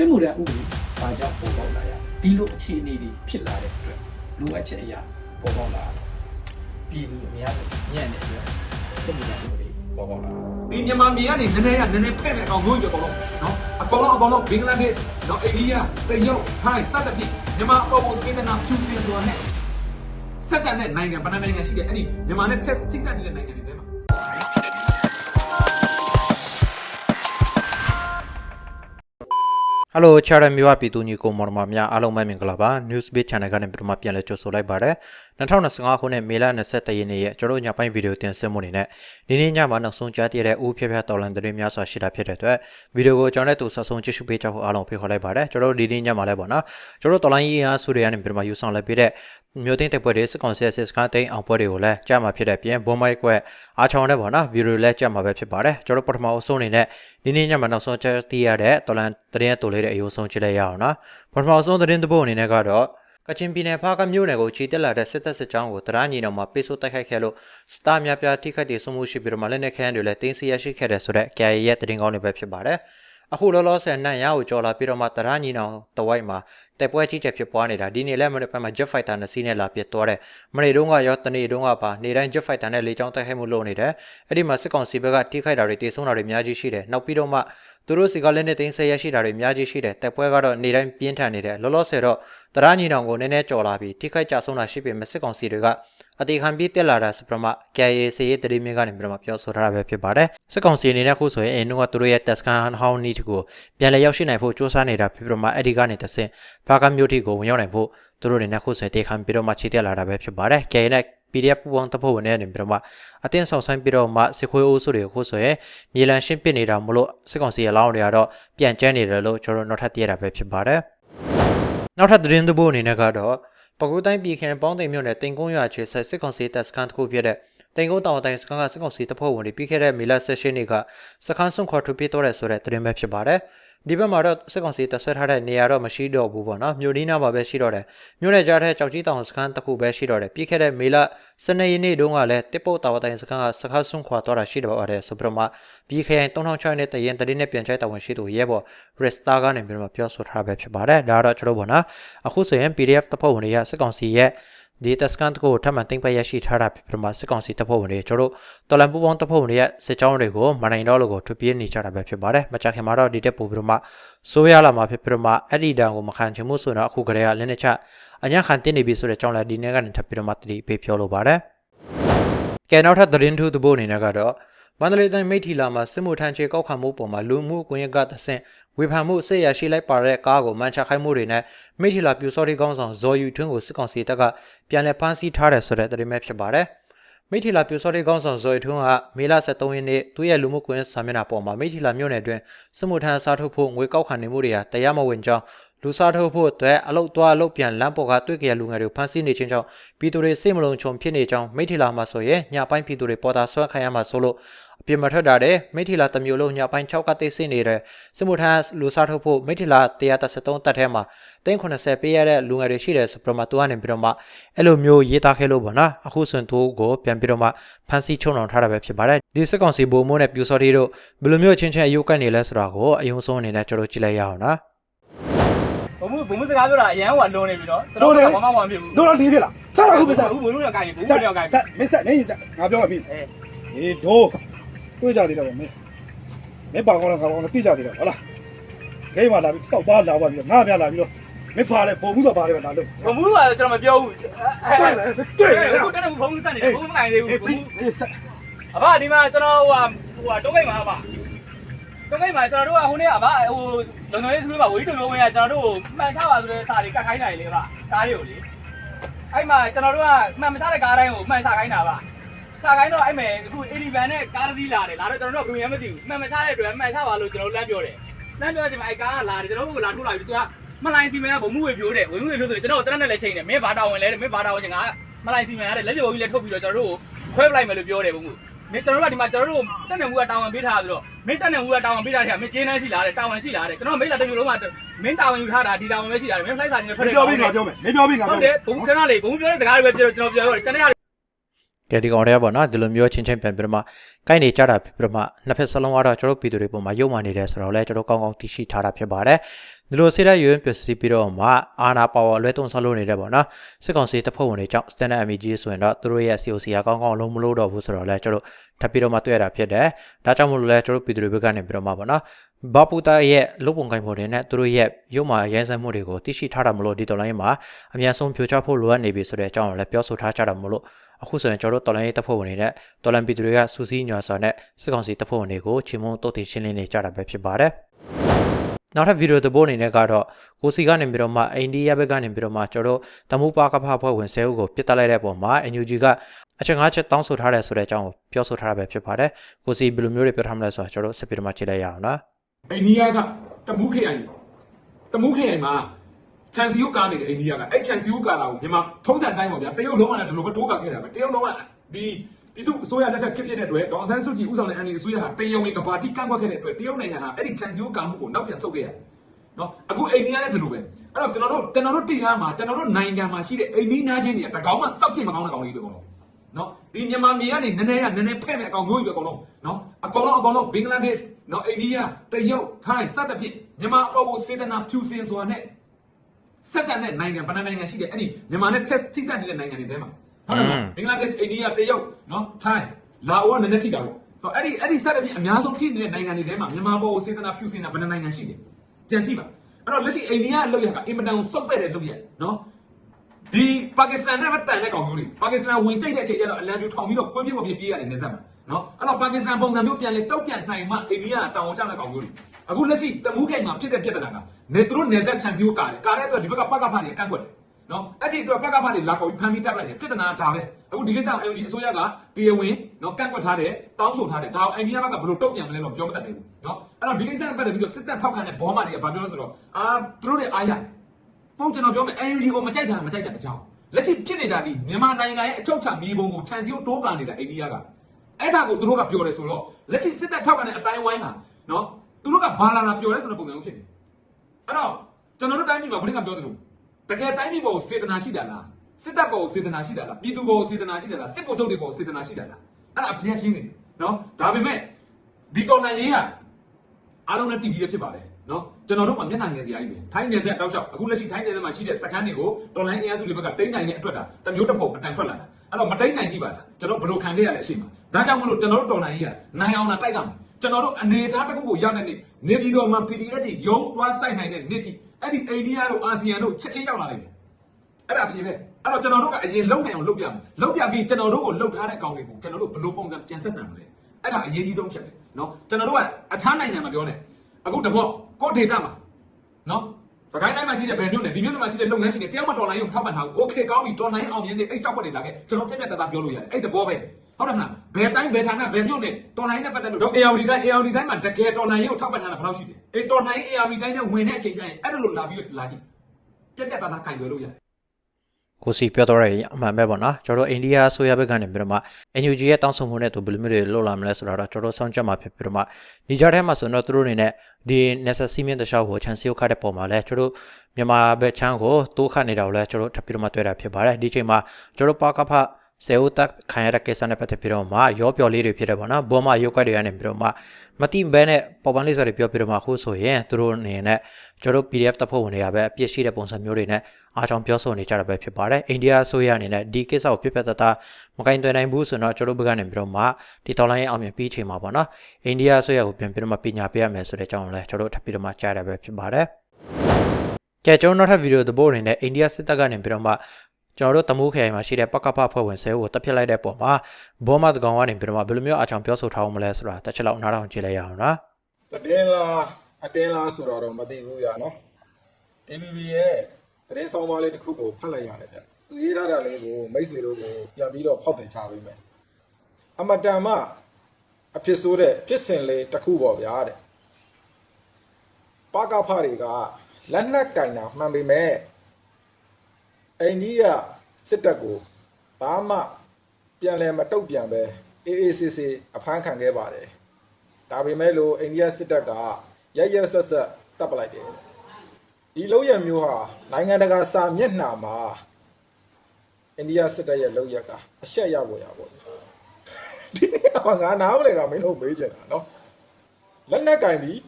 စစ်မှုထမ်းဥပဒေဘာကြောင့်ပေါ်ပေါက်လာရဒီလိုအခြေအနေတွေဖြစ်လာတဲ့အတွက်လိုအပ်ချက်အရာပေါ်ပေါက်လာပြည်သူအများစုညံ့တဲ့အတွက်စစ်မှုထမ်းဥပဒေပေါ်ပေါက်လာဒီမြန်မာပြည်ကနေနည်းနည်းကနည်းနည်းဖဲ့နေအောင်ငွေ့ကြတော့နော်အကောင်လုံးအကောင်လုံးဘင်္ဂလားဒေ့ရှ်နော်အိန္ဒိယတရုတ်ထိုင်းစသဖြင့်မြန်မာအပေါ်ကိုစေတနာဖြူစင်ဆိုတာနဲ့ဆက်ဆံတဲ့နိုင်ငံဗဏ္ဍာနိုင်ငံရှိတယ်အဲ့ဒီမြန်မာနဲ့ test ထိစပ်နေတဲ့နိုင်ငံတွေထဲမှာ ဟယ်လိုချာရမြဝပြည်သူညီကိုမော်ဒမာများအားလုံးပဲမင်္ဂလာပါ News Beat Channel ကနေပြန်ပြန်လဲကြိုဆိုလိုက်ပါတယ် 2025ခုနှစ်မေလ23ရက်နေ့ရဲ့ကျွန်တော်ညပိုင်းဗီဒီယိုတင်ဆက်မှုအနေနဲ့ဒီနေ့ညမှာနောက်ဆုံးကြားသိရတဲ့ဦးဖြဖြတော်လန်သတင်းများစွာရှိတာဖြစ်တဲ့အတွက်ဗီဒီယိုကိုကျွန်တော်နဲ့တူဆက်ဆုံးကြည့်ရှုပေးကြဖို့အားလုံးဖိတ်ခေါ်လိုက်ပါတယ်ကျွန်တော်ဒီနေ့ညမှာလည်းပေါ့နော်ကျွန်တော်တော်လိုင်းရေးအားစုတွေကနေပြန်ပြန်ယူဆောင်လိုက်ပြီးတဲ့မြို့သိမ်းတဲ့ပွဲတွေစကောင်ဆက်စစ်စကားသိမ်းအောင်ပွဲတွေကိုလည်းကြားမှာဖြစ်တဲ့ပြင်ဘွန်မိုက်ကွက်အားချောင်းနဲ့ပေါ့နော်ဗီဒီယိုလည်းကြားမှာပဲဖြစ်ပါတယ်ကျွန်တော်ပထမအဆုံးအနေနဲ့ဒီနေ့ညမှာနောက်ဆုံးကြားသိရတဲ့တော်လန်သတင်းတူလေးတဲ့အယိုးဆုံးကြည့်လိုက်ရအောင်နော်ပထမဆုံးသတင်းတစ်ပုဒ်အနေနဲ့ကတော့ ကချင်ပြည်နယ်ဖားကမြို့နယ်ကိုခြေတက်လာတဲ့စစ်တပ်စစ်ကြောင်းကိုတရားညီတော်မှာပိတ်ဆို့တိုက်ခိုက်ခဲ့လို့စတားများပြားထိခိုက်တဲ့ဆုံးမှုရှိပြီးတော့မှလက်နက်ခဲယမ်းတွေလည်းတင်းစီရရှိခဲ့တယ်ဆိုတော့ KIA ရဲ့သတင်းကောင်းတွေပဲဖြစ်ပါတယ်။အခုလောလောဆယ်နန့်ရကိုကြော်လာပြီးတော့မှတရားညီတော်တဝိုက်မှာတိုက်ပွဲကြီးကျယ်ဖြစ်ပွားနေတာဒီနေ့လည်းမနေ့ပိုင်းမှာ Jet Fighter နှစ်စီးနဲ့လာပြစ်သွားတယ်။မနေ့တုန်းကရောတနေ့တုန်းကပါနေတိုင်း Jet Fighter နဲ့လေကြောင်းတိုက်ခိုက်မှုလုပ်နေတယ်။အဲ့ဒီမှာစစ်ကောင်စီဘက်ကထိခိုက်တာတွေတေဆုံးတာတွေအများကြီးရှိတယ်။နောက်ပြီးတော့မှ သူတို့စီကလည်းနေသိမ်းဆဲရရှိတာတွေအများကြီးရှိတယ်။တိုက်ပွဲကတော့နေတိုင်းပြင်းထန်နေတယ်။လောလောဆယ်တော့တရားညီတော်ကိုနည်းနည်းကြော်လာပြီးထိခိုက်ကြဆုံးတာရှိပေမဲ့စစ်ကောင်စီတွေကအတေခံပြီးတက်လာတာစပရမ KIA စီရေးတရီမြကနေပြီးတော့မှပြောဆိုထားတာပဲဖြစ်ပါတယ်။စစ်ကောင်စီအနေနဲ့ခုဆိုရင်အင်းတို့ကသူတို့ရဲ့တက်စကန်ဟောင်းနီတကိုပြန်လည်ရောက်ရှိနိုင်ဖို့စ조사နေတာဖြစ်ပြီးတော့မှအဲ့ဒီကနေတဆင့်ဘာကမျိုးတီကိုဝင်ရောက်နိုင်ဖို့သူတို့အနေနဲ့ခုဆိုရင်တေခံပြီးတော့မှခြေတက်လာတာပဲဖြစ်ပါတယ်။ KIA နဲ့ PDF ပူပေါင်းတပ်ဖွဲ့ဝင်တွေနေပြီးတော့မှအတင်းဆောင်ဆိုင်ပြီးတော့မှစစ်ခွေးအိုးစုတွေကိုခုဆိုရင်မြေလံရှင်းပစ်နေတာမလို့စစ်ကောင်စီရဲ့လောင်းတွေကတော့ပြန်ကျန်းနေတယ်လို့ကျွန်တော်နောက်ထပ်သိရတာပဲဖြစ်ပါတယ်။နောက်ထပ်သတင်းသဘောအနေနဲ့ကတော့ပကူတိုင်းပြည်ခင်ပေါင်းသိမ်မြို့နယ်တင်ကုန်းရွာချေဆက်စစ်ကောင်စီတပ်စခန်းတစ်ခုဖြစ်တဲ့တင်ကုန်းတောင်တိုင်းစခန်းကစစ်ကောင်စီတပ်ဖွဲ့ဝင်တွေပြီးခဲ့တဲ့မေလ16ရက်နေ့ကစခန်းဆုံးခွာထုတ်ပြတော့တယ်ဆိုတဲ့သတင်းပဲဖြစ်ပါတယ်။ ဒီဘက်မှာတော့စစ်ကောင်စီတပ်ဆွဲထားတဲ့နေရာတော့မရှိတော့ဘူးပေါ့နော်မြို့နီးနားမှာပဲရှိတော့တယ်မြို့နယ်ကြားထဲကြောက်ကြီးတောင်စခန်းတစ်ခုပဲရှိတော့တယ်ပြီးခဲ့တဲ့မေလ12ရက်နေ့တုန်းကလည်းတစ်ပုတ်တာဝတိုင်းစခန်းကစခန်းဆုံးခွာတော့တာရှိတော့ပါတယ်ဆိုပြီးတော့မှပြီးခရိုင်3006နဲ့တရင်တရင်နဲ့ပြန်ချိုက်တာဝန်ရှိသူရဲဘော် Resta ကနေပြီးတော့ပြောဆိုထားပဲဖြစ်ပါတယ်ဒါကတော့ကျွန်တော်ပေါ့နော်အခုဆိုရင် PDF တပ်ဖွဲ့ဝင်တွေကစစ်ကောင်စီရဲ့ ဒီတက်စကန်ကိုထပ်မံတင်ပရရှိထားတာဖြစ်ပြီးတော့စစ်ကောင်စီတပ်ဖွဲ့ဝင်တွေကျွန်တော်တို့တော်လန်ပူပေါင်းတပ်ဖွဲ့ဝင်တွေရဲ့စစ်ကြောင်းတွေကိုမနိုင်တော့လို့ကိုထွက်ပြေးနေကြတာပဲဖြစ်ပါတယ်မကြခင်မှာတော့ဒီတက်ပို့ပြီးတော့မှဆိုးရလာမှာဖြစ်ပြီးတော့မှအဲ့ဒီတန်ကိုမခံချင်မှုဆိုတော့အခုကလေးကလည်းနဲ့ချအညာခံတင်နေပြီဆိုတဲ့ကြောင်းလည်းဒီနေ့ကနေထပ်ပြီးတော့မှတတိပေးပြောလိုပါတယ်ကဲနောက်ထပ်သတင်းထူးသဘောအနေနဲ့ကတော့ မန္တလေးတိုင်းမိထီလာမှာစစ်မှုထမ်းချေကောက်ခံမှုပုံမှာလူမှုကွန်ရက်ကသဆင့်ဝေဖန်မှုဆက်ရရှိလိုက်ပါတဲ့ကားကိုမန်ချခိုင်းမှုတွေနဲ့မိထီလာပြူစော်ဒီကောင်းဆောင်ဇော်ယူထွန်းကိုစစ်ကောင်စီတပ်ကပြန်လည်ဖမ်းဆီးထားတယ်ဆိုတဲ့သတင်းပဲဖြစ်ပါတယ်။မိထီလာပြူစော်ဒီကောင်းဆောင်ဇော်ယူထွန်းကမေလ23ရက်နေ့သူ့ရဲ့လူမှုကွန်ရက်စာမျက်နှာပေါ်မှာမိထီလာမြို့နယ်အတွင်းစစ်မှုထမ်းစားထုတ်ဖို့ငွေကောက်ခံနေမှုတွေဟာတရားမဝင်ကြောင်း လူစားထုတ်ဖို့အတွက်အလုတ်သွားအလုတ်ပြန်လမ်းပေါ်ကတွေ့ကြရလူငယ်တွေဖမ်းဆီးနေခြင်းကြောင့်ပြည်သူတွေစိတ်မလုံးချုံဖြစ်နေကြောင်းမိထီလာမှာဆိုရင်ညပိုင်းပြည်သူတွေပေါ်တာဆွဲခံရမှာဆိုလို့အပြစ်မထွက်တာတဲ့မိထီလာတစ်မျိုးလုံးညပိုင်း6ကတိတ်ဆင်းနေတဲ့စစ်မှုထမ်းလူစားထုတ်ဖို့မိထီလာ133တက်ထဲမှာ390ပေးရတဲ့လူငယ်တွေရှိတယ်ဆိုပြမတူကနေပြီးတော့မှအဲ့လိုမျိုးရေးသားခဲ့လို့ပေါ့နော်အခုဆိုရင်သူကိုပြန်ပြီးတော့မှဖမ်းဆီးချုံအောင်ထားတာပဲဖြစ်ပါတယ်ဒီစစ်ကောင်စီဘိုးမိုးနဲ့ပြူစော်တီတို့ဘယ်လိုမျိုးချင်းချင်းအယုတ်ကိုက်နေလဲဆိုတာကိုအယုံဆုံးအနေနဲ့ကျွန်တော်ကြည့်လိုက်ရအောင်နော် ဘုံမှုဘုံမှုစကားပြောတာအရန်ဟိုကလွန်နေပြီနော်ကျွန်တော်ကဘာမှမဖြစ်ဘူးတို့တော့လေးပြလားဆက်တော့ခုမဆက်ဘူးဘုံမှုတော့ကိုင်ဘူးဘုံဆက်မှုတော့ကိုင်ဆက်မင်းဆက်မင်းဆက်ငါပြောမှာပြီအဲအေးတို့တွေ့ကြသေးတယ်ဗျမင်းမင်းပါကောင်းလားကောင်းလားပြကြသေးတယ်ဟုတ်လားဂိမ်းမှာလာပြီးစောက်ပါလာပါပြီးငါပြလာပြီးတော့မင်းဖားတယ်ပုံမှုဆိုပါတယ်လာလို့ဘုံမှုကကျွန်တော်မပြောဘူးတွေ့တယ်တွေ့တယ်ခုတက်တယ်ဘုံမှုစက်နေဘုံမှုမနိုင်သေးဘူးအေးဘုံမှုအေးဆက်အဘဒီမှာကျွန်တော်ဟိုဟိုတုံးကိတ်မှာပါ တုံးကိတ်မှာကျွန်တော်တို့ကဟိုနေ့အဘဟိုလုံလုံလေးစကူးမှာဝီတုံလုံးဝင်ကကျွန်တော်တို့ကိုမှန်ချပါဆိုတဲ့စာတွေကတ်ခိုင်းနိုင်လေပါကားတွေကိုလေအဲ့မှာကျွန်တော်တို့ကမှန်မချတဲ့ကားတိုင်းကိုမှန်ချခိုင်းတာပါချခိုင်းတော့အဲ့မဲ့အခု11နဲ့ကားတစ်စီးလာတယ်လာတော့ကျွန်တော်တို့ကဘယ်မှမသိဘူးမှန်မချတဲ့အတွက်မှန်ချပါလို့ကျွန်တော်လမ်းပြောတယ်လမ်းပြောတဲ့အချိန်မှာအဲ့ကားကလာတယ်ကျွန်တော်တို့ကလာထိုးလာပြီသူကမလိုင်းစီမံကဘုံမှုဝေပြိုးတယ်ဝင်မှုဝေပြိုးဆိုကျွန်တော်တရက်နဲ့လည်းချိန်တယ်မင်းဘာတာဝန်လဲတဲ့မင်းဘာတာဝန်ချင်းငါမလိုင်းစီမံရတယ်လက်ပြဘုံကြီးလည်းထုတ်ပြီးတော့ကျွန်တော်တို့ကို ခွဲပလိုက်မယ်လို့ပြောတယ်ဘုံမှုမင်းကျွန်တော်တို့ကဒီမှာကျွန်တော်တို့တက်နေမှုကတာဝန်ပေးထားဆိုတော့မင်းတက်နေမှုကတာဝန်ပေးထားတယ်မင်းကျင်းနှန်းရှိလာတယ်တာဝန်ရှိလာတယ်ကျွန်တော်မိတ်လာတစ်မျိုးလုံးကမင်းတာဝန်ယူထားတာဒီတာဝန်ပဲရှိလာတယ်မင်းဖလိုက်စာချင်းထွက်မတယ်ပြောပြီးငါပြောမယ်မပြောပြီးငါဟုပြောတ်တယ်ဘုံခဏလေးဘုံပြောတဲ့စကားတွေပဲပြောကျွန်တော်ပြောတော့ကျွန်တော် ကဲဒီကောင်တွေကပေါ့နော်ဒီလိုမျိုးချင်းချင်းပြန်ပြီးတော့မှကိုက်နေကြတာဖြစ်ပြီးတော့မှနှစ်ဖက်စလုံးကတော့ကျွန်တော်ပြည်သူတွေပုံမှာရုံမှနေတယ်ဆိုတော့လည်းကျွန်တော်ကောင်းကောင်းသိရှိထားတာဖြစ်ပါတယ်ဒီလိုစိတဲ့ရွေးပစ္စည်းပြီးတော့မှအာနာပါဝါအလွဲသုံးဆောက်လို့နေတယ်ပေါ့နော်စစ်ကောင်စီတပ်ဖွဲ့ဝင်တွေကြောင့် standard MG ဆိုရင်တော့သူတို့ရဲ့ COC ကကောင်းကောင်းလုံးမလို့တော့ဘူးဆိုတော့လည်းကျွန်တော်ထပ်ပြီးတော့မှတွေ့ရတာဖြစ်တယ်ဒါကြောင့်မလို့လဲကျွန်တော်ပြည်သူတွေဘက်ကနေပြီးတော့မှပေါ့နော်ဘာပူတာရဲ့လုတ်ပုံကိုင်မှုတွေနဲ့သူတို့ရဲ့ရုံမှရဲစက်မှုတွေကိုသိရှိထားတာမလို့ဒီတော်လိုင်းမှာအများဆုံးဖြိုချဖို့လိုအပ်နေပြီဆိုတဲ့အကြောင်းကိုလည်းပြောဆိုထားကြတာမလို့ အခုဆိုရင်ကျွန်တော်တို့တော်လန်ရေးတပ်ဖွဲ့ဝင်တွေနဲ့တော်လန်ပြည်သူတွေကစူးစီးညွှန်စွာနဲ့စစ်ကောင်စီတပ်ဖွဲ့ဝင်တွေကိုချီမုံတုတ်တင်ရှင်းလင်းနေကြတာပဲဖြစ်ပါတယ်။နောက်ထပ်ဗီဒီယိုသဘောအနေနဲ့ကတော့ကိုစီကနေပြီးတော့မှအိန္ဒိယဘက်ကနေပြီးတော့မှကျွန်တော်တို့တမူပါကဖဖွဲ့ဝင်10ဦးကိုပြစ်တက်လိုက်တဲ့ပုံမှာ NUG ကအချက်၅ချက်တောင်းဆိုထားတယ်ဆိုတဲ့အကြောင်းကိုပြောဆိုထားတာပဲဖြစ်ပါတယ်။ကိုစီဘယ်လိုမျိုးတွေပြောထားမလဲဆိုတော့ကျွန်တော်တို့ဆက်ပြီးတော့မှကြည့်လိုက်ရအောင်နော်။အိန္ဒိယကတမူးခရိုင်တမူးခရိုင်မှာ ချန်စီယိုကားနေတယ်အိန္ဒိယကအဲ့ချန်စီယိုကားလာကိုမြန်မာထုံးစံတိုင်းပေါ့ဗျာတရုတ်လုံးကလည်းဒီလိုပဲတိုးကခဲ့တာပဲတရုတ်လုံးကဒီပြည်သူအစိုးရလက်ထက်ဖြစ်ဖြစ်တဲ့အတွက်ဒေါအောင်ဆန်းစုကြည်ဦးဆောင်တဲ့အန်ဒီအစိုးရဟာတရုတ်ဝင်ကဘာတိကန့်ကွက်ခဲ့တဲ့အတွက်တရုတ်နိုင်ငံဟာအဲ့ဒီချန်စီယိုကားမှုကိုနောက်ပြန်ဆုတ်ခဲ့ရတယ်နော်အခုအိန္ဒိယလည်းဒီလိုပဲအဲ့တော့ကျွန်တော်တို့ကျွန်တော်တို့တိထားမှာကျွန်တော်တို့နိုင်ငံမှာရှိတဲ့အိန္ဒိနာချင်းတွေကတကောင်မှစောက်ဖြစ်မကောင်းတဲ့ကောင်လေးတွေပေါ့နော်နော်ဒီမြန်မာမြေကနေနည်းနည်းရနည်းနည်းဖဲ့မဲ့အကောင်မျိုးကြီးပဲအကောင်လုံးနော်အကောင်လုံးအကောင်လုံးဘင်္ဂလားဒေ့ရှ်နော်အိန္ဒိယတရုတ်ထိုင်းစသဖြင့်မြန်မာအပေါ်ကိုစေတနာဖြူစင်စွာနဲ့ ဆက်ဆက်တဲ့နိုင်ငံဗဏ္ဍနိုင်ငံရှိတယ်အဲ့ဒီမြန်မာနဲ့ test ထိစပ်နေတဲ့နိုင်ငံတွေထဲမှာဟုတ်တယ်မလားဘင်္ဂလားဒေ့ရှ်အိန္ဒိယတရုတ်နော်ထိုင်းလာအိုကနည်းနည်းထိတာပေါ့ဆိုတော့အဲ့ဒီအဲ့ဒီစသဖြင့်အများဆုံးထိနေတဲ့နိုင်ငံတွေထဲမှာမြန်မာပေါ်ကိုစေတနာဖြူစင်တာဗဏ္ဍနိုင်ငံရှိတယ်ပြန်ကြည့်ပါအဲ့တော့လက်ရှိအိန္ဒိယလောက်ရကအင်မတန်ကိုစုပ်ပဲ့တဲ့လောက်ရနော်ဒီပါကစ္စတန်နဲ့မတန်တဲ့ကောင်မျိုးတွေပါကစ္စတန်ဝင်ကြိတ်တဲ့အချိန်ကျတော့အလံပြူထောင်ပြီးတော့ခွေးပြေးပေါ်ပြေးပြေးရတယ်နေစက်မှာနော်အဲ့တော့ပါကစ္စတန်ပုံစံမျိုးပြန်လေတောက်ပြန်နိုင်မှအိန္ဒိယတောင်ဝချတဲ့ကောင်မျိုးတွေ အခုလက်ရှိတမူးခိုင်မှာဖြစ်တဲ့ပြဿနာကနေသူတို့နေဆက်ချန်စီကိုကာတယ်ကာတဲ့အတွက်ဒီဘက်ကပကဖာတွေကန့်ကွက်တယ်နော်အဲ့ဒီအတွက်ပကဖာတွေလာခေါ်ပြီးဖမ်းပြီးတက်လိုက်တယ်ပြဿနာဒါပဲအခုဒီကိစ္စအယုံကြည်အစိုးရကတရားဝင်နော်ကန့်ကွက်ထားတယ်တောင်းဆိုထားတယ်ဒါအောင်အိန္ဒိယဘက်ကဘယ်လိုတုံ့ပြန်မလဲတော့ပြောမတတ်သေးဘူးနော်အဲ့တော့ဒီကိစ္စနဲ့ပတ်သက်ပြီးတော့စစ်တပ်ထောက်ခံတဲ့ဘောမာတွေကဘာပြောလဲဆိုတော့အာသူတို့တွေအားရတယ်မဟုတ်ကျွန်တော်ပြောမယ် NUG ကိုမကြိုက်တာမကြိုက်တာတကြောင်လက်ရှိဖြစ်နေတာဒီမြန်မာနိုင်ငံရဲ့အချုပ်ချာမြေပုံကိုခြံစည်းကိုတိုးကန်နေတာအိန္ဒိယကအဲ့ဒါကိုသူတို့ကပြောတယ်ဆိုတော့လက်ရှိစစ်တပ်ထောက်ကန်တဲ့အတိုင်းဝိုင်းဟာနော် သူတို့ကဘာလာလာပြောလဲဆိုတဲ့ပုံစံမျိုးဖြစ်နေအဲ့တော့ကျွန်တော်တို့တိုင်းပြည်မှာဘယ်ကပြောသလိုတကယ်တိုင်းပြည်ပေါ်ကိုစေတနာရှိတာလားစစ်တပ်ပေါ်ကိုစေတနာရှိတာလားပြည်သူပေါ်ကိုစေတနာရှိတာလားစစ်ဗိုလ်ချုပ်တွေပေါ်ကိုစေတနာရှိတာလားအဲ့ဒါအပြည့်ရှင်းနေတယ်နော်ဒါပေမဲ့ဒီကောင်နိုင်ရေးဟာအားလုံးနဲ့တည်ပြီးရဖြစ်ပါတယ်နော်ကျွန်တော်တို့ကမျက်နှာငယ်စရာကြီးပဲထိုင်းနယ်ဆက်တောက်လျှောက်အခုလက်ရှိထိုင်းနယ်ဆက်မှာရှိတဲ့စခန်းတွေကိုတော်လိုင်းအင်အားစုတွေဘက်ကတိမ့်နိုင်တဲ့အတွက်ဒါတမျိုးတစ်ဖုံအတန်ထွက်လာတာအဲ့တော့မတိမ့်နိုင်ကြည့်ပါလားကျွန်တော်ဘယ်လိုခံခဲ့ရလဲအရှိမ ဒါကြောင့်မလို့ကျွန်တော်တို့တော်လိုင်းကြီးကနိုင်အောင်လာတိုက်ကမယ်ကျွန်တော်တို့အနေအထားတစ်ခုကိုရောက်တဲ့နေ့နေပြည်တော်မှာ PDF တွေရုံးတွားဆိုင်နိုင်တဲ့နေ့ကြီးအဲ့ဒီအိန္ဒိယတို့အာဆီယံတို့ချက်ချင်းရောက်လာနိုင်တယ်အဲ့ဒါဖြစ်ပဲအဲ့တော့ကျွန်တော်တို့ကအရင်လုံနိုင်အောင်လုပ်ပြမယ်လုပ်ပြပြီးကျွန်တော်တို့ကိုလှုပ်ထားတဲ့အကောင်တွေကိုကျွန်တော်တို့ဘယ်လိုပုံစံပြန်ဆက်ဆံမလဲအဲ့ဒါအရေးကြီးဆုံးချက်ပဲနော်ကျွန်တော်တို့ကအခြားနိုင်ငံမှာပြောနေ အခုတဘောကိုဒေတာမှာနော်စကိုင်းတိုင်းမှာရှိတဲ့ဘယ်မြို့နယ်ဒီမြို့နယ်မှာရှိတဲ့လုပ်ငန်းရှင်တွေတယောက်မှတော်လိုင်းရုံထောက်ပံ့ထားဘူးโอเคကောင်းပြီတော်လိုင်းအောင်မြင်နေအဲ့တောက်ွက်တွေလာခဲ့ကျွန်တော်ပြက်ပြက်တသားပြောလို့ရတယ်အဲ့တဘောပဲ ဟုတ်တယ်မလားဘယ်တိုင်းဘယ်ဌာနဘယ်မြို့နယ်တော်လိုင်းနဲ့ပတ်သက်လို့တော့ ARD တိုင်း ARD တိုင်းမှာတကယ်တော်လိုင်းရုံထောက်ပံ့ထားတာဘယ်လောက်ရှိတယ်အဲ့တော်လိုင်း ARD တိုင်းနဲ့ဝင်တဲ့အချိန်ကျရင်အဲ့ဒါလိုလာပြီးလာကြည့်ပြက်ပြက်တသားကင်ပြောလို့ရတယ်ကိုစီပြောတော့တဲ့အမှန်ပဲပေါ့နော်ကျွန်တော်တို့အိန္ဒိယအစိုးရဘက်ကနေပြီးတော့မှ NUG ရဲ့တောင်းဆိုမှုနဲ့သူဘယ်လိုမျိုးတွေလုပ်လာမလဲဆိုတော့ကျွန်တော်တို့စောင့်ကြမှာဖြစ်ပြီးတော့မှဒီကြားထဲမှာဆိုတော့သူတို့အနေနဲ့ဒီ necessary မြင့်တခြားကိုချန်စီယိုခတ်တဲ့ပုံမှာလဲကျွန်တော်တို့မြန်မာဘက်ချမ်းကိုတိုးခတ်နေတာကိုလဲကျွန်တော်တို့ထပ်ပြီးတော့မှတွေ့တာဖြစ်ပါတယ်ဒီချိန်မှာကျွန်တော်တို့ပါကဖ ဆယ်ဦးတက်ခံရတဲ့ကိစ္စနဲ့ပတ်သက်ပြီးတော့မှရောပြော်လေးတွေဖြစ်တယ်ပေါ့နော်ဘောမရုပ်ကတ်တွေကနေပြီးတော့မှမတိဘဲနဲ့ပေါ်ပန်းလေးစားတွေပြောပြီးတော့မှအခုဆိုရင်သူတို့အနေနဲ့ကျွန်တော်တို့ PDF တပ်ဖွဲ့ဝင်တွေကပဲအပြစ်ရှိတဲ့ပုံစံမျိုးတွေနဲ့အားကြောင့်ပြောဆိုနေကြတာပဲဖြစ်ပါတယ်အိန္ဒိယအစိုးရအနေနဲ့ဒီကိစ္စကိုပြပြတသားမကင်သွင်းနိုင်ဘူးဆိုတော့ကျွန်တော်တို့ဘက်ကနေပြီးတော့မှဒီတော်လိုင်းရဲ့အောင်မြင်ပြီးချိန်မှာပေါ့နော်အိန္ဒိယအစိုးရကိုပြန်ပြီးတော့မှပညာပေးရမယ်ဆိုတဲ့အကြောင်းကိုလည်းကျွန်တော်တို့ထပ်ပြီးတော့မှကြားရပဲဖြစ်ပါတယ်ကဲကျွန်တော်နောက်ထပ်ဗီဒီယိုသဘောအနေနဲ့အိန္ဒိယစစ်တပ်ကနေပြီးတော့မှ ကျွန်တော်တို့တမိုးခရိုင်မှာရှိတဲ့ပကပဖွဲ့ဝင်ဆဲကိုတပ်ဖြတ်လိုက်တဲ့ပုံမှာဘောမတ်ကောင်ကနေပြီးတော့မှဘယ်လိုမျိုးအချောင်ပြောဆိုထားအောင်မလဲဆိုတာတစ်ချက်လောက်နားထောင်ကြည့်လိုက်ရအောင်နော်တတင်းလားအတင်းလားဆိုတော့တော့မသိဘူးရနော် TVB ရဲ့သတင်းဆောင်ပါလေးတစ်ခုကိုဖတ်လိုက်ရတယ်ဗျသူရေးထားတာလေးကိုမိတ်ဆွေတို့ကိုပြန်ပြီးတော့ဖောက်တင်ချပေးမယ်အမတန်မှအဖြစ်ဆိုးတဲ့ဖြစ်စဉ်လေးတစ်ခုပေါ့ဗျာတဲ့ပါကဖတွေကလက်နက်ကင်တာမှန်ပေမဲ့ အိန္ဒိယစစ်တပ်ကိုဘာမှပြန်လည်မတုတ်ပြန်ပဲအေးအေးဆေးဆေးအဖမ်းခံခဲ့ပါတယ်ဒါပေမဲ့လို့အိန္ဒိယစစ်တပ်ကရရဆက်ဆက်တပ်ပလိုက်တယ်ဒီလုံးရမျိုးဟာနိုင်ငံတကာစာမျက်နှာမှာအိန္ဒိယစစ်တပ်ရဲ့လောက်ရက်ကအရှက်ရပေါ်ရပေါ့ဒီနေ့ကငါနားမလဲတော့မင်းတို့မေးချင်တာနော်လက်နက်ကင်ပြီး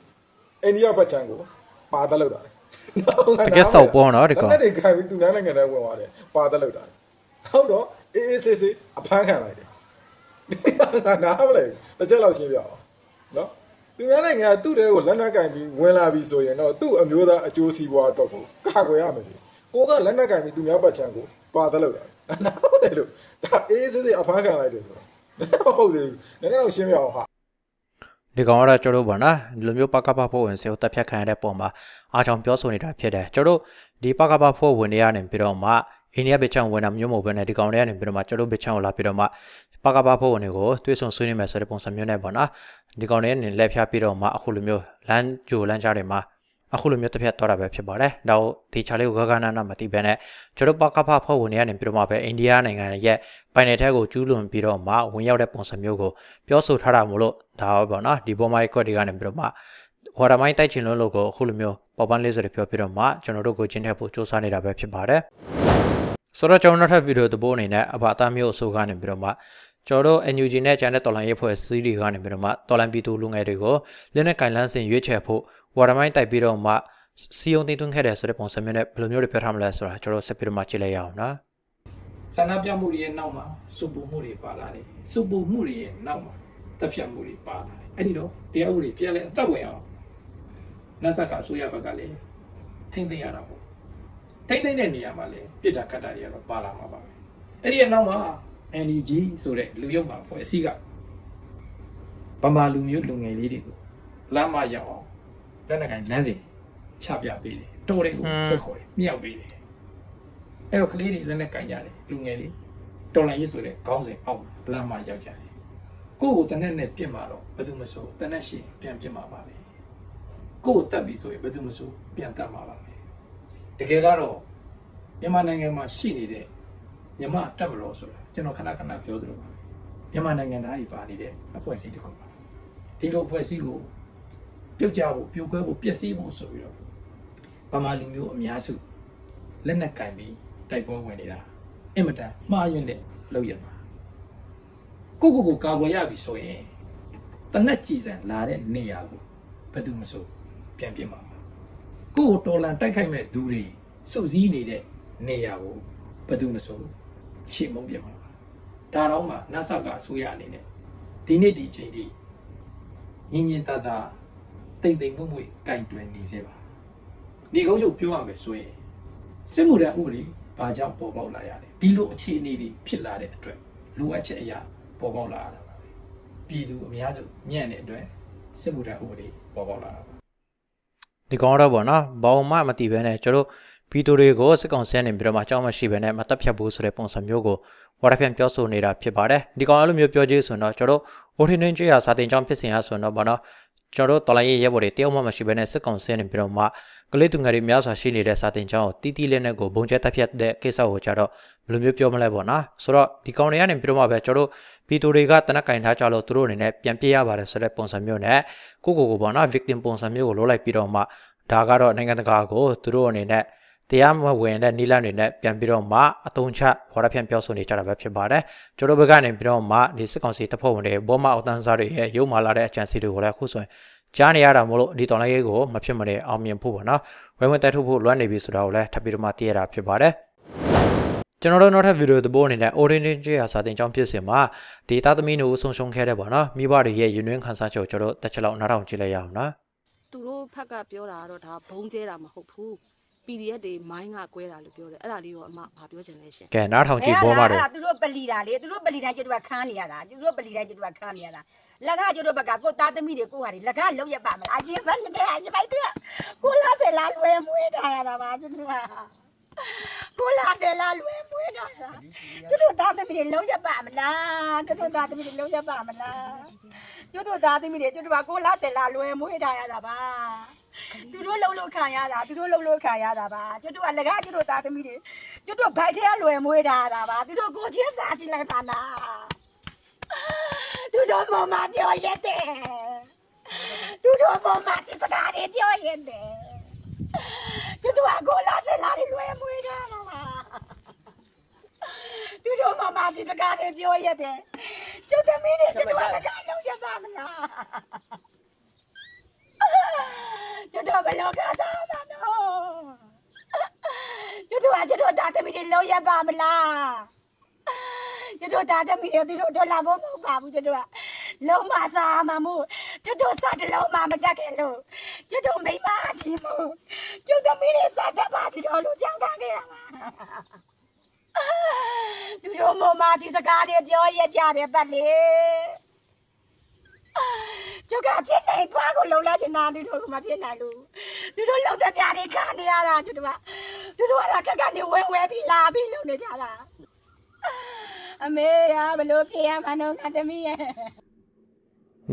အိန္ဒိယဘက်ချန်ကိုပါသက်လို့တာ တကယ်စောက်ပေါ်နော်ဒီကောင်လက်တွေကင်ပြီးသူများနိုင်ငံထဲဝင်သွားတယ်ပါသက်လို့တာဟုတ်တော့အေးအေးဆေးဆေးအဖမ်းခံလိုက်တယ်ငါနားမလဲတစ်ချက်လောက်ရှင်းပြအောင်နော်သူများနိုင်ငံကသူ့တဲကိုလက်နက်ကင်ပြီးဝင်လာပြီဆိုရင်တော့သူ့အမျိုးသားအကျိုးစီးပွားအတွက်ကိုကာကွယ်ရမယ်လေကိုကလက်နက်ကင်ပြီးသူများဘက်ချန်ကိုပါသက်လို့တာနားမလဲလို့ဒါအေးအေးဆေးဆေးအဖမ်းခံလိုက်တယ်ဆိုတော့ဟုတ်သေးဘူးနည်းနည်းတော့ရှင်းပြအောင်ဟာ ဒီကောင်ကတော့ကျွန်တော်တို့ဗောနော်ဒီလိုမျိုးပကပဖို့ဝင်စေကိုတက်ဖြတ်ခံရတဲ့ပုံမှာအားကြောင့်ပြောဆိုနေတာဖြစ်တယ်ကျွန်တော်တို့ဒီပကပဖို့ဝင်နေရနေပြီးတော့မှအိန္ဒိယဘစ်ချောင်းဝင်တာမျိုးမဟုတ်ဘဲနဲ့ဒီကောင်တွေကနေပြီးတော့မှကျွန်တော်တို့ဘစ်ချောင်းကိုလာပြီးတော့မှပကပဖို့ဝင်တွေကိုတွေးဆုံဆွေးနွေးမယ်ဆိုတဲ့ပုံစံမျိုးနဲ့ဗောနော်ဒီကောင်တွေကနေလက်ဖြတ်ပြီးတော့မှအခုလိုမျိုးလမ်းကြိုလမ်းကြားတွေမှာ အခုလိုမျိုးတက်ဖြတ်သွားတာပဲဖြစ်ပါတယ်။ဒါကိုဒီချာလေးကိုဂဂနာနာမသိဘဲနဲ့ကျွန်တော်ပကပဖို့ဝင်နေရနေပြီးတော့မှပဲအိန္ဒိယနိုင်ငံရဲ့ပိုင်နယ်ထဲကိုကျူးလွန်ပြီးတော့မှဝင်ရောက်တဲ့ပုံစံမျိုးကိုပြောဆိုထားတာမို့လို့ဒါပဲပေါ့နော်ဒီပေါ်မိုက်ခွက်တွေကနေပြီးတော့မှဝါရမိုင်းတိုက်ချင်လို့လို့ကိုအခုလိုမျိုးပေါ်ပန်းလေးစတွေပြောပြီးတော့မှကျွန်တော်တို့ကိုကျင်းထက်ဖို့စူးစမ်းနေတာပဲဖြစ်ပါတယ်ဆိုတော့ကျွန်တော်နောက်ထပ်ဗီဒီယိုသဘောအနေနဲ့အဘအသားမျိုးအစိုးကနေပြီးတော့မှ ကျွန်တော်တို့ NUG နဲ့ channel တော်လိုင်းရေးဖွဲ့စည်းတွေကနေပြီးတော့မှတော်လိုင်းပြည်သူလူငယ်တွေကိုလက်နဲ့ကင်လန်းစင်ရွေးချယ်ဖို့ဝါရမိုင်းတိုက်ပြီးတော့မှစီယုံတင်သွင်းခဲ့တယ်ဆိုတဲ့ပုံစံမျိုးနဲ့ဘယ်လိုမျိုးတွေပြောထားမလဲဆိုတာကျွန်တော်ဆက်ပြီးတော့မှကြည့်လိုက်ရအောင်နော်ဆန္ဒပြမှုတွေရဲ့နောက်မှာစုပူမှုတွေပါလာတယ်စုပူမှုတွေရဲ့နောက်မှာတပ်ဖြတ်မှုတွေပါလာတယ်အဲ့ဒီတော့တရားဥပဒေပြန်လဲအသက်ဝင်အောင်နတ်ဆကအစိုးရဘက်ကလည်းထိမ့်သိမ်းရတာပေါ့ထိမ့်သိမ်းတဲ့နေရာမှာလည်းပြစ်တာကတ်တာတွေကတော့ပါလာမှာပါပဲအဲ့ဒီရဲ့နောက်မှာ NUG ဆိုတဲ့လူရုပ်မှာဖွဲ့စည်းကဗမာလူမျိုးလူငယ်လေးတွေကိုလမ်းမရောက်အောင်လက်နက်ကင်လမ်းစဉ်ချပြပေးတယ်တော်တယ်ကိုဆက်ခေါ်တယ်မြောက်ပေးတယ်အဲ့တော့ကလေးတွေလည်းနဲ့ကန်ကြတယ်လူငယ်တွေတော်လိုင်းရစ်ဆိုတဲ့ခေါင်းစဉ်အောက်လမ်းမရောက်ကြတယ်ကိုယ့်ကိုတနက်နဲ့ပြစ်မှာတော့ဘယ်သူမဆိုတနက်ရှိပြန်ပြစ်မှာပါပဲကိုယ့်ကိုတတ်ပြီဆိုရင်ဘယ်သူမဆိုပြန်တတ်မှာပါပဲတကယ်ကတော့မြန်မာနိုင်ငံမှာရှိနေတဲ့ မြန်မာတက်မလို့ဆိုတာကျွန်တော်ခဏခဏပြောသလိုပါမြန်မာနိုင်ငံသားတွေပါနေတဲ့အဖွဲ့အစည်းတစ်ခုပါဒီလိုအဖွဲ့အစည်းကိုပြုတ်ကြဖို့ပြိုကွဲဖို့ပျက်စီးဖို့ဆိုပြီးတော့ဗမာလူမျိုးအများစုလက်နက်ကင်ပြီးတိုက်ပွဲဝင်နေတာအင်မတန်မှားယွင်းတဲ့လောက်ရမှာကိုကိုကိုကာကွယ်ရပြီဆိုရင်တနက်ကြည်စံလာတဲ့နေရာကိုဘယ်သူမဆိုပြန်ပြစ်မှာပါကိုကိုတော်လန်တိုက်ခိုက်မဲ့သူတွေစုစည်းနေတဲ့နေရာကိုဘယ်သူမဆို ချေမုန်းပြစ်မှာပါဒါတော့မှနတ်ဆကအစိုးရအနေနဲ့ဒီနေ့ဒီချိန်ထိညင်ညင်တတတိမ်တိမ်မွမ့်မွေ့ကင်တွယ်နေစေပါဒီကုန်းချုပ်ပြောရမယ်ဆိုရင်စစ်မှုထမ်းဥပဒေဘာကြောင့်ပေါ်ပေါက်လာရလဲဒီလိုအခြေအနေတွေဖြစ်လာတဲ့အတွက်လိုအပ်ချက်အရာပေါ်ပေါက်လာရတာပါပဲပြည်သူအများစုညံ့တဲ့အတွက်စစ်မှုထမ်းဥပဒေပေါ်ပေါက်လာတာပါဒီကောင်တော့ဗောနော်ဘောင်မမတိပဲနဲ့ကျွန်တော် ဗီဒီယိုတွေကိုစစ်ကောင်ဆဲနေပြီးတော့မှအကြောင်းမရှိဘဲနဲ့မတက်ဖြတ်ဘူးဆိုတဲ့ပုံစံမျိုးကိုဝါရပြန်ပြောဆိုနေတာဖြစ်ပါတယ်ဒီကောင်အဲ့လိုမျိုးပြောကြည့်ဆိုတော့ကျွန်တော်အိုထင်းင်းကျွေးရစာတင်ကြောင်းဖြစ်စဉ်ရဆိုတော့ဗောနော်ကျွန်တော်တော်လိုင်းရဲ့ရဲဘော်တွေတယောက်မှမရှိဘဲနဲ့စစ်ကောင်ဆဲနေပြီးတော့မှကလေးသူငယ်တွေများစွာရှိနေတဲ့စာတင်ကြောင်းကိုတီးတီးလေးနဲ့ကိုဘုံကျဲတက်ဖြတ်တဲ့ကိစ္စကိုကြတော့ဘယ်လိုမျိုးပြောမလဲဗောနော်ဆိုတော့ဒီကောင်တွေကနေပြီးတော့မှပဲကျွန်တော်ဗီဒီယိုတွေကတနက်ကင်ထားကြလို့သူတို့အနေနဲ့ပြန်ပြရပါတယ်ဆိုတဲ့ပုံစံမျိုးနဲ့ကိုကိုကိုဗောနော် victim ပုံစံမျိုးကိုလိုလိုက်ပြီးတော့မှဒါကတော့နိုင်ငံတကာကိုသူတို့အနေနဲ့ တရားမဝင်တဲ့နီလန်တွေနဲ့ပြန်ပြီးတော့မှအတုံးချဝါရဖြန့်ပြောဆိုနေကြတာပဲဖြစ်ပါတယ်ကျွန်တော်ဘက်ကနေပြီးတော့မှဒီစစ်ကောင်စီတပ်ဖွဲ့ဝင်တွေဘောမအောက်တန်းစားတွေရဲ့ရုံမာလာတဲ့အကြံစီတွေကိုလည်းအခုဆိုရင်ကြားနေရတာမို့လို့ဒီတော်လိုင်းရေးကိုမဖြစ်မနေအောင်မြင်ဖို့ပေါ့နော်ဝဲဝင်တိုက်ထုတ်ဖို့လွမ်းနေပြီဆိုတာကိုလည်းထပ်ပြီးတော့မှသိရတာဖြစ်ပါတယ်ကျွန်တော်တို့နောက်ထပ်ဗီဒီယိုသဘောအနေနဲ့ Origin ကျေးရာစာတင်ကြောင်းဖြစ်စဉ်မှာဒီသားသမီးတို့ဆုံးရှုံးခဲ့တဲ့ပေါ့နော်မိဘတွေရဲ့ရင်တွင်းခန်းစားချက်ကိုကျွန်တော်တို့တက်ချက်လောက်နားထောင်ကြည့်လိုက်ရအောင်နော်သူတို့ဖက်ကပြောတာကတော့ဒါဘုံကျဲတာမဟုတ်ဘူး PDF တွေမိုင်းကကွဲတာလို့ပြောတယ်အဲ့ဒါလေးတော့အမဘာပြောချင်လဲရှင်ကဲနားထောင်ကြည့်ဘောမတွေအဲ့ဒါသူတို့ပလီတာလေသူတို့ပလီတိုင်းကျွတ်ကခန်းနေရတာသူတို့ပလီတိုင်းကျွတ်ကခန်းနေရတာလက်ခကျွတ်ဘက်ကကိုသားသမီးတွေကိုဟာဒီလက်ခလောက်ရပါမလားအချင်းဘက်နဲ့အချင်းဘက်တည်းကိုလာစလာလွယ်မွေးထားရတာပါကျွတ်ကကိုလာစလာလွယ်မွေးထားတာကျွတ်သားသမီးတွေလုံးရပါမလားကျွတ်သားသမီးတွေလုံးရပါမလားကျွတ်သားသမီးတွေကျွတ်ကကိုလာစလာလွယ်မွေးထားရတာပါ သူတို့လှုပ်လှုပ်ခံရတာသူတို့လှုပ်လှုပ်ခံရတာပါကျွတ်ကလက်ခကျွတ်သားသမီးတွေကျွတ်ဘိုက်ထဲလွယ်မွေးထားတာပါသူတို့ကိုချင်းစားကြည့်လိုက်ပါလားသူတို့ပေါ်မှာပြောရတယ်သူတို့ပေါ်မှာစကားတွေပြောရတယ်ကျွတ်ကကိုလာစလာတွေလွယ်မွေးထားတာပါတို့မမဒီစကားတွေပြောရတယ်ကျုပ်သမီးတွေကျုပ်တို့ကစကားလုံးရပါမလား ကျုပ်တို့ဘယ်လိုကစားမှာနော်ကျုပ်တို့ကကျုပ်တို့တာသမီးတွေလုံးရပါမလားကျုပ်တို့တာသမီးတွေသူတို့ဒေါ်လာဖို့မဟုတ်ပါဘူးကျုပ်တို့ကလုံးမစားမှာမို့ကျုပ်တို့စားတယ်လုံးမမတက်ခဲ့လို့ကျုပ်တို့မိမအချင်းမို့ကျုပ်သမီးတွေစားတတ်ပါစီတော်လို့ကြောင်းထားခဲ့ရပါသူတို့မမဒီစကားတွေပြောရကြတယ်ပတ်လေကျုပ်ကဖြစ်နေသွား ကိုလုံလာချင်တာသူတို့ကမဖြစ်နိုင်လို့သူတို့လုံတဲ့ပြားတွေခံနေရတာသူတို့ကသူတို့ကတော့တက်ကနေဝဲဝဲပြီးလာပြီးလုံနေကြတာအမေရဘလို့ဖြစ်ရမှန်းတော့ငါသမီးရဲ့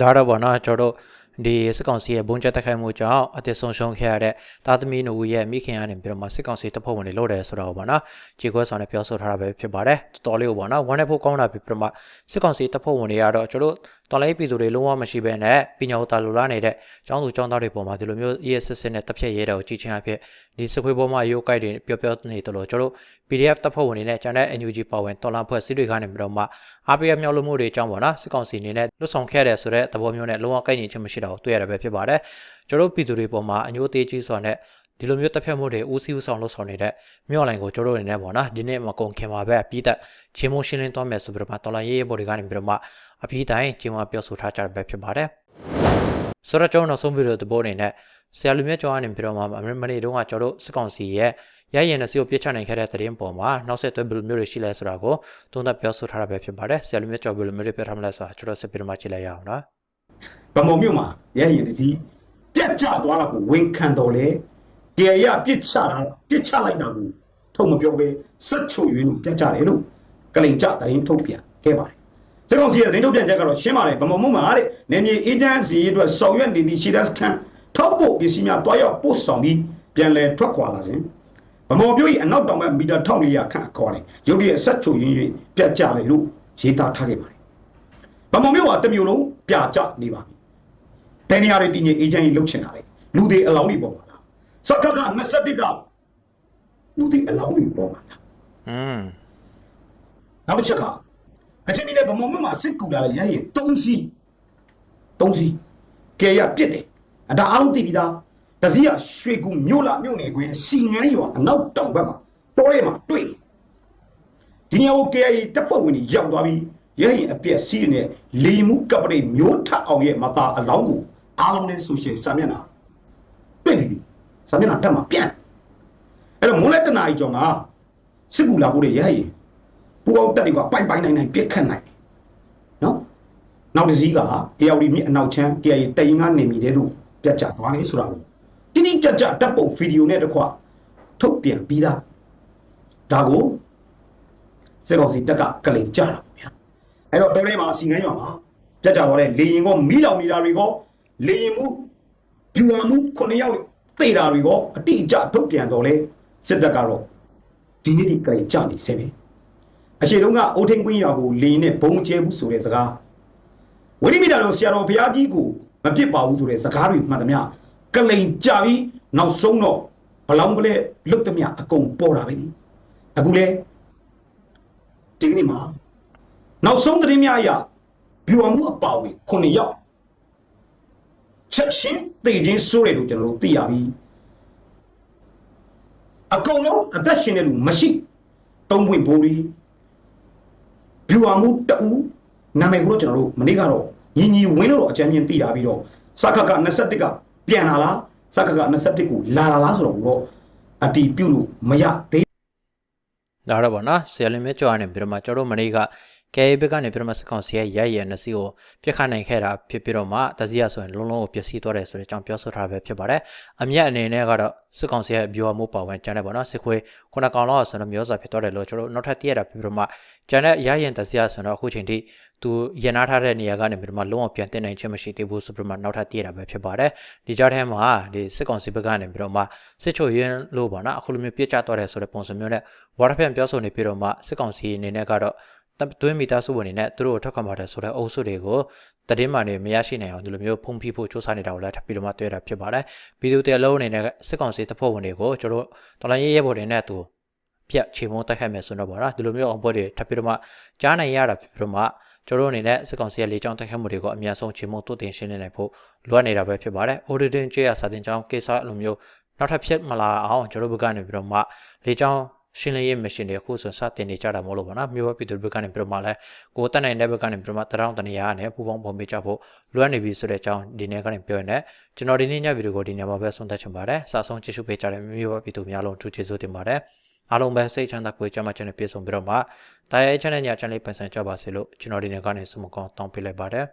ဒါတော့ပေါ့နော်ကျွန်တော်တို့ဒီစစ်ကောင်စီရဲ့ဘုံချက်တက်ခိုက်မှုကြောင့်အသက်ဆုံးရှုံးခဲ့ရတဲ့တာသမီနိုဦးရဲ့မိခင်ကနေပြီးတော့မှစစ်ကောင်စီတပ်ဖွဲ့ဝင်တွေလို့တယ်ဆိုတော့ပေါ့နော်ခြေခွဲဆောင်နဲ့ပြောဆိုထားတာပဲဖြစ်ပါတယ်တော်တော်လေးကိုပေါ့နော်ဝမ်းနဲ့ဖို့ကောင်းတာပြီးပြီးတော့မှစစ်ကောင်စီတပ်ဖွဲ့ဝင်တွေကတော့ကျွန်တော်တို့ တော်လိုင်းပြည်သူတွေလုံးဝမရှိဘဲနဲ့ပညာဥတာလိုလားနေတဲ့ចောင်းသူចောင်းသားတွေပေါ်မှာဒီလိုမျိုး ESS နဲ့တပ်ဖြတ်ရဲတဲ့ကိုကြည့်ချင်းအဖြစ်ဒီစစ်ခွေးပေါ်မှာရုပ်ကိုက်တွေပြောပြောနေတယ်လို့ကျွန်တော်တို့ PDF တပ်ဖွဲ့ဝင်တွေနဲ့ကျန်တဲ့ NUG ပါဝင်တော်လန်ဖွဲ့စည်းတွေကနေပြီးတော့မှ APF မြောက်လို့မှုတွေအကြောင်းပေါ့နော်စစ်ကောင်စီအနေနဲ့လွတ်ဆောင်ခဲ့တဲ့ဆိုတဲ့သဘောမျိုးနဲ့လုံးဝကိုက်ညီချင်းမရှိတာကိုတွေ့ရတာပဲဖြစ်ပါတယ်ကျွန်တော်တို့ပြည်သူတွေပေါ်မှာအညိုသေးကြီးစွာနဲ့ဒီလိုမျိုးတပ်ဖြတ်မှုတွေဦးစီးဦးဆောင်လှုပ်ဆောင်နေတဲ့မြော့လိုင်းကိုကျွန်တော်တို့အနေနဲ့ပေါ့နော်ဒီနေ့မကုန်ခင်ပါပဲပြီးသက်ချင်းမိုးရှင်းလင်းသွားမယ်ဆိုပြီးတော့မှတော်လန်ရေးရေးဘော်တွေကနေပြီးတော့မှ အပြီးတိုင်းချင်းမပြောဆိုထားကြတာပဲဖြစ်ပါတယ်ဆိုတော့ကျွန်တော်နောက်ဆုံးဗီဒီယိုတစ်ပုဒ်အနေနဲ့ဆရာလူမြတ်ကျော်ကနေပြီးတော့မှမနေ့တုန်းကကျွန်တော်တို့စစ်ကောင်စီရဲ့ရရင်နဲ့စီကိုပြစ်ချနိုင်ခဲ့တဲ့သတင်းပေါ်မှာနောက်ဆက်တွဲဘယ်လိုမျိုးတွေရှိလဲဆိုတာကိုသုံးသပ်ပြောဆိုထားတာပဲဖြစ်ပါတယ်ဆရာလူမြတ်ကျော်ဘယ်လိုမျိုးတွေပြောထားမလဲဆိုတာကျွန်တော်စစ်ပြီးတော့မှကြည့်လိုက်ရအောင်နော်ဗမော်မြို့မှာရရင်တစည်းပြတ်ကျသွားတာကိုဝန်ခံတော်လေကြယ်ရပြစ်ချတာပြစ်ချလိုက်တာကိုထုံမပြောပဲစက်ချုပ်ရင်းလို့ပြတ်ကြတယ်လို့ကလိန်ကြသတင်းထုတ်ပြန်ခဲ့ပါတယ် စက်ကောင်စီရဲ့သတင်းထုတ်ပြန်ချက်ကတော့ရှင်းပါတယ်ဗမော်မြို့မှာတဲ့နေမြေအေဂျင်စီအတွက်ဆောင်ရွက်နေသည့်ရှီဒတ်စကန်ထောက်ပို့ပစ္စည်းများတွားရောက်ပို့ဆောင်ပြီးပြန်လည်ထွက်ခွာလာစဉ်ဗမော်မြို့၏အနောက်တောင်ဘက်မီတာ1400ခန့်အခေါ်တယ်ရုပ်ရည်အဆက်ချုပ်ရင်း၍ပြတ်ကျလိုက်လို့ရေးသားထားခဲ့ပါတယ်ဗမော်မြို့ဟာတစ်မျိုးလုံးပြကျနေပါပြီဘယ်နေရာတွေတည်ငြိမ်အေဂျင့်ကြီးလှုပ်ချင်တာလေလူတွေအလောင်းတွေပေါ်မှာလားစက္ကက21ကလူတွေအလောင်းတွေပေါ်မှာလားอืมနောက်တစ်ချက်က ကချင်ပြည်နယ်ဗမော်မြို့မှာစစ်ကူလာတဲ့ရရင်3စီး3စီးကဲရပြစ်တယ်အဒါအားလုံးသိပြီးသားတစည်းကရွှေကူမြို့လာမြို့နယ်ကွင်းစီငန်းရွာအနောက်တောင်ဘက်မှာတောရဲမှာတွေ့တယ်ဒီနေရာကို KIA တပ်ဖွဲ့ဝင်တွေရောက်သွားပြီးရရင်အပြက်စီးတဲ့လေမှုကပရိမျိုးထအောင်ရဲ့မသားအလောင်းကိုအားလုံးနဲ့ဆိုရှယ်စာမျက်နှာတွေ့ပြီစာမျက်နှာတက်မှာပြန်အဲ့တော့မိုးလက်တနာကြီးကြောင့်ကစစ်ကူလာဖို့ရရရင် ပူပေါင်းတက်တွေကပိုင်ပိုင်နိုင်နိုင်ပြက်ခတ်နိုင်တယ်နော်နောက်တစ်စီးက ARD မြစ်အနောက်ချမ်း KIA တရင်ကနေမိတယ်လို့ပြတ်ကြသွားတယ်ဆိုတာကိုတင်းတင်းကြပ်ကြပ်တပ်ပုံဗီဒီယိုနဲ့တကွထုတ်ပြန်ပြီးသားဒါကိုစက်ကောင်စီတက်ကကလိန်ကြတာပေါ့ဗျာအဲ့တော့တော်ထဲမှာစီငန်းရွာမှာပြတ်ကြသွားတဲ့လေရင်ကောမီးလောင်နေတာတွေကောလေရင်မှုပြူဝမှုခုနှစ်ယောက်တေတာတွေကောအတိအကျထုတ်ပြန်တော်လဲစစ်တပ်ကတော့ဒီနေ့ဒီကလိန်ကြနေစေပဲ အရှိတုန်းကအိုထင်းကွင်းရွာကိုလေရင်နဲ့ဘုံကျဲဘူးဆိုတဲ့စကားဝိရိမိတာတော်ဆရာတော်ဘုရားကြီးကိုမပြစ်ပါဘူးဆိုတဲ့စကားတွေမှန်သမျှကလိန်ကြပြီးနောက်ဆုံးတော့ဘလောင်းကလေးလွတ်သမျှအကုန်ပေါ်တာပဲနိအခုလဲဒီကနေ့မှာနောက်ဆုံးသတင်းများအရဘီဝမှုအပါဝင်9ယောက်ချက်ချင်းတည်ခြင်းဆိုးတယ်လို့ကျွန်တော်တို့သိရပြီအကုန်လုံးအသက်ရှင်တဲ့လူမရှိသုံးပွင့်ဘိုးတွေ ဘီဝမှုတူနာမည်ကိုတော့ကျွန်တော်တို့မနေ့ကတော့ညီညီဝင်းလို့တော့အကြမ်းမြင်သိတာပြီးတော့စကက21ကပြန်လာလားစကက21ကိုလာလာလားဆိုတော့တော့အတီးပြုတ်လို့မရသေးဒါတော့ဗောနော်ဆယ်လင်းမြကျော်ကနေပြီးတော့မှကျွန်တော်တို့မနေ့က ကဲဘက်ကနေပြီးတော့မှစကောင်စီရဲ့ရိုက်ရနစီကိုပြစ်ခတ်နိုင်ခဲ့တာဖြစ်ပြီးတော့မှတစည်းရဆိုရင်လုံးလုံးကိုပျက်စီးသွားတယ်ဆိုတဲ့အကြောင်းပြောဆိုထားပဲဖြစ်ပါတယ်အမျက်အနေနဲ့ကတော့စကောင်စီရဲ့ဘီဝါမှုပါဝင်ကျန်တယ်ဗောနော်စစ်ခွေးခုနကောင်လောက်ဆိုတော့မျိုးစာဖြစ်သွားတယ်လို့ကျွန်တော်တို့နောက်ထပ်သိရတာဖြစ်ပြီးတော့မှကျန်တဲ့ရရင်တစည်းရဆိုတော့အခုချိန်ထိသူရန်နာထားတဲ့နေရာကနေပြီးတော့မှလုံးဝပြန်တင်နိုင်ခြင်းမရှိသေးဘူးဆိုပြီးတော့မှနောက်ထပ်သိရတာပဲဖြစ်ပါတယ်ဒီကြားထဲမှာဒီစစ်ကောင်စီဘက်ကနေပြီးတော့မှစစ်ချိုရင်းလို့ဗောနော်အခုလိုမျိုးပြစ်ကျသွားတယ်ဆိုတဲ့ပုံစံမျိုးနဲ့ဝါရဖန်ပြောဆိုနေပြီးတော့မှစစ်ကောင်စီအနေနဲ့ကတော့ တွင်းမီတာစုဝင်နေနဲ့သူတို့ကိုထောက်ခံပါတယ်ဆိုတဲ့အုပ်စုတွေကိုတည်င်းမှန်နေမရရှိနိုင်အောင်ဒီလိုမျိုးဖုံးဖိဖို့စ조사နေတာကိုလည်းထပ်ပြီးတော့မှတွေ့ရတာဖြစ်ပါတယ်။ဗီဒီယိုတည်းအလုံးအနေနဲ့စစ်ကောင်စီတပ်ဖွဲ့ဝင်တွေကိုကျွန်တော်တော်လိုင်းရဲရဲဘော်တွေနဲ့သူဖြတ်ချေမုန်းတိုက်ခိုက်မယ်ဆိုတော့ပေါ့နော်ဒီလိုမျိုးအောင်ပွဲတွေထပ်ပြီးတော့မှကြားနိုင်ရတာဖြစ်ပြီးတော့မှကျွန်တော်တို့အနေနဲ့စစ်ကောင်စီရဲ့လေကြောင်းတိုက်ခိုက်မှုတွေကိုအများဆုံးချေမုန်းတုတ်တင်ရှင်းနေနိုင်ဖို့လိုအပ်နေတာပဲဖြစ်ပါတယ်။ Odin ကျေးရစာတင်ကြောင်းကိစ္စအလိုမျိုးနောက်ထပ်ဖြစ်မလာအောင်ကျွန်တော်တို့ဘက်ကနေပြီးတော့မှလေကြောင်း ရှင်းလင်းရေးမရှင်တွေအခုဆိုစတင်နေကြတာမဟုတ်လို့ပါနော်မြို့ဘပြည်သူဘက်ကနေပြီးတော့မှလည်းကိုတက်နိုင်တဲ့ဘက်ကနေပြီးတော့မှတရောင်းတနေရနဲ့ပူပေါင်းပုံပေးကြဖို့လိုအပ်နေပြီဆိုတဲ့အကြောင်းဒီနေ့ကနေပြောရင်လည်းကျွန်တော်ဒီနေ့ညဗီဒီယိုကိုဒီနေ့မှာပဲဆုံးသက်ချင်ပါတယ်စာဆုံးကြည့်ရှုပေးကြတဲ့မြို့ဘပြည်သူများလုံးထူးကျေးဇူးတင်ပါတယ်အားလုံးပဲစိတ်ချမ်းသာကိုယ်ကျမ်းမာခြင်းနဲ့ပြည့်စုံပြီးတော့မှတာယာချမ်းတဲ့ညချမ်းလေးပန်ဆန်ကြပါစေလို့ကျွန်တော်ဒီနေ့ကနေဆုမကောင်းတောင်းပေးလိုက်ပါတယ်